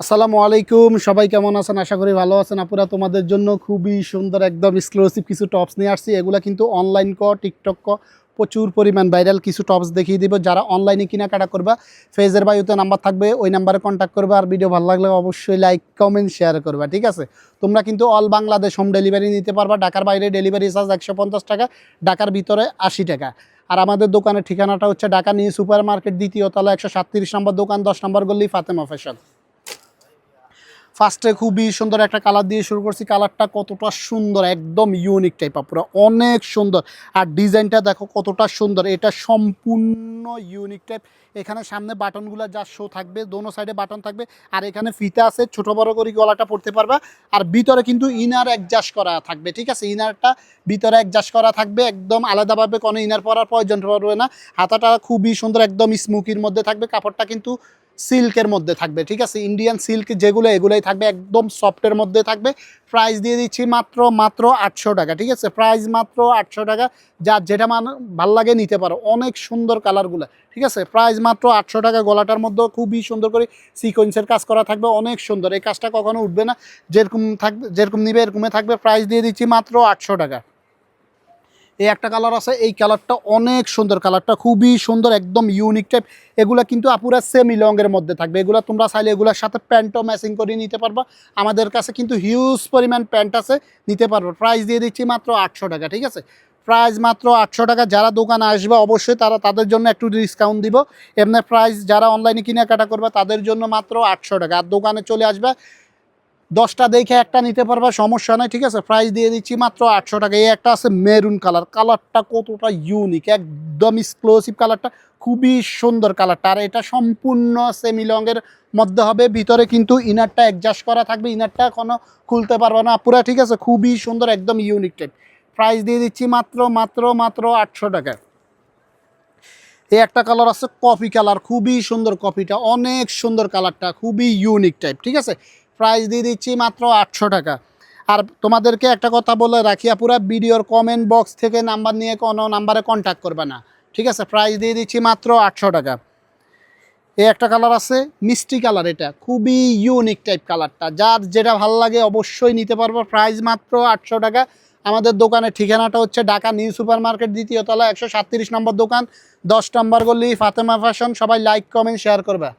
আসসালামু আলাইকুম, সবাই কেমন আছেন? আশা করি ভালো আছেন। আপুরা, তোমাদের জন্য খুবই সুন্দর একদম এক্সক্লুসিভ কিছু টপস নিয়ে আসছি। এগুলো কিন্তু অনলাইন ক টিকটক ক, প্রচুর পরিমাণ ভাইরাল কিছু টপস দেখিয়ে দিব। যারা অনলাইনে কেনাকাটা করবা, ফেজের বায়ুতে নাম্বার থাকবে, ওই নাম্বারে কন্ট্যাক্ট করবে। আর ভিডিও ভালো লাগলে অবশ্যই লাইক কমেন্ট শেয়ার করবা, ঠিক আছে? তোমরা কিন্তু অল বাংলাদেশ হোম ডেলিভারি নিতে পারবা। ঢাকার বাইরে ডেলিভারি চার্জ একশো পঞ্চাশ টাকা, ঢাকার ভিতরে আশি টাকা। আর আমাদের দোকানের ঠিকানাটা হচ্ছে ঢাকা নিউ সুপার মার্কেট দ্বিতীয় তলা একশো নম্বর দোকান, দশ নম্বর গল্লি ফাতেমা ফ্যাশন। ফার্স্টে খুবই সুন্দর একটা কালার দিয়ে শুরু করছি। কালারটা কতটা সুন্দর, একদম ইউনিক টাইপ পুরো অনেক সুন্দর। আর ডিজাইনটা দেখো কতটা সুন্দর, এটা সম্পূর্ণ ইউনিক টাইপ এখানে সামনে বাটনগুলো যা শো থাকবে, দোনো সাইডে বাটন থাকবে। আর এখানে ফিতে আছে, ছোট বড় করে গলাটা পড়তে পারবা। আর ভিতরে কিন্তু ইনার অ্যাডজাস্ট করা থাকবে, ঠিক আছে? ইনারটা ভিতরে অ্যাডজাস্ট করা থাকবে, একদম আলাদাভাবে কোনো ইনার পরার প্রয়োজন পড়বে না। হাতাটা খুবই সুন্দর, একদম স্মুকির মধ্যে থাকবে। কাপড়টা কিন্তু সিল্কের মধ্যে থাকবে, ঠিক আছে? ইন্ডিয়ান সিল্ক যেগুলো, এগুলোই থাকবে, একদম সফটের মধ্যে থাকবে। প্রাইস দিয়ে দিচ্ছি মাত্র মাত্র আটশো টাকা, ঠিক আছে? প্রাইস মাত্র আটশো টাকা যার যেটা মান, ভালো লাগে নিতে পারো। অনেক সুন্দর কালারগুলো ঠিক আছে? প্রাইস মাত্র আটশো টাকা, গলাটার মধ্যে খুবই সুন্দর করে সিকোয়েন্সের কাজ করা থাকবে, অনেক সুন্দর। এই কাজটা কখনো উঠবে না, যেরকম থাকবে, যেরকম নিবে, এরকমই থাকবে। প্রাইস দিয়ে দিচ্ছি মাত্র আটশো টাকা। এই একটা কালার আছে, এই কালারটা অনেক সুন্দর কালারটা খুবই সুন্দর, একদম ইউনিক টাইপ এগুলা কিন্তু আপুরা সেমি লংয়ের মধ্যে থাকবে। এগুলো তোমরা চাইলে এগুলোর সাথে প্যান্টও ম্যাচিং করে নিতে পারবা। আমাদের কাছে কিন্তু হিউজ পরিমাণ প্যান্ট আছে, নিতে পারব। প্রাইস দিয়ে দিচ্ছি মাত্র আটশো টাকা, ঠিক আছে? প্রাইস মাত্র আটশো টাকা। যারা দোকানে আসবে, অবশ্যই তারা তাদের জন্য একটু ডিসকাউন্ট দিব। এমনি প্রাইস যারা অনলাইনে কেনাকাটা করবে, তাদের জন্য মাত্র আটশো টাকা। আর দোকানে চলে আসবে দশটা দেখে একটা নিতে পারবা, সমস্যা নাই, ঠিক আছে? প্রাইস দিয়ে দিচ্ছি মাত্র আটশো টাকা। এই একটা আছে মেরুন কালার কালারটা কতটা ইউনিক একদম এক্সক্লোসিভ কালারটা খুবই সুন্দর কালারটা আর এটা সম্পূর্ণ সেমি লংয়ের মধ্যে হবে। ভিতরে কিন্তু ইনারটা অ্যাডজাস্ট করা থাকবে। ইনারটা কোনো খুলতে পারবে না পুরো, ঠিক আছে? খুবই সুন্দর, একদম ইউনিক টাইপ প্রাইস দিয়ে দিচ্ছি মাত্র মাত্র মাত্র আটশো টাকা। এই একটা কালার আছে কফি কালার খুবই সুন্দর কফিটা অনেক সুন্দর কালারটা খুবই ইউনিক টাইপ ঠিক আছে? প্রাইস দিয়ে দিচ্ছি মাত্র আটশো টাকা। আর তোমাদেরকে একটা কথা বলে রাখি পুরা ভিডিওর কমেন্ট বক্স থেকে নাম্বার নিয়ে কোনো নাম্বারে কন্ট্যাক্ট করবে না। ঠিক আছে? প্রাইস দিয়ে দিচ্ছি মাত্র আটশো টাকা। এই একটা কালার আছে, মিষ্টি কালার এটা। খুবই ইউনিক টাইপ কালারটা যার যেটা ভালো লাগে অবশ্যই নিতে পারব। প্রাইস মাত্র আটশো টাকা। আমাদের দোকানের ঠিকানাটা হচ্ছে ঢাকা নিউ সুপার মার্কেট দ্বিতীয় তলা একশো সাতত্রিশ নম্বর দোকান। দশ নম্বর গল্লি ফাতেমা ফ্যাশন সবাই লাইক কমেন্ট শেয়ার করবে।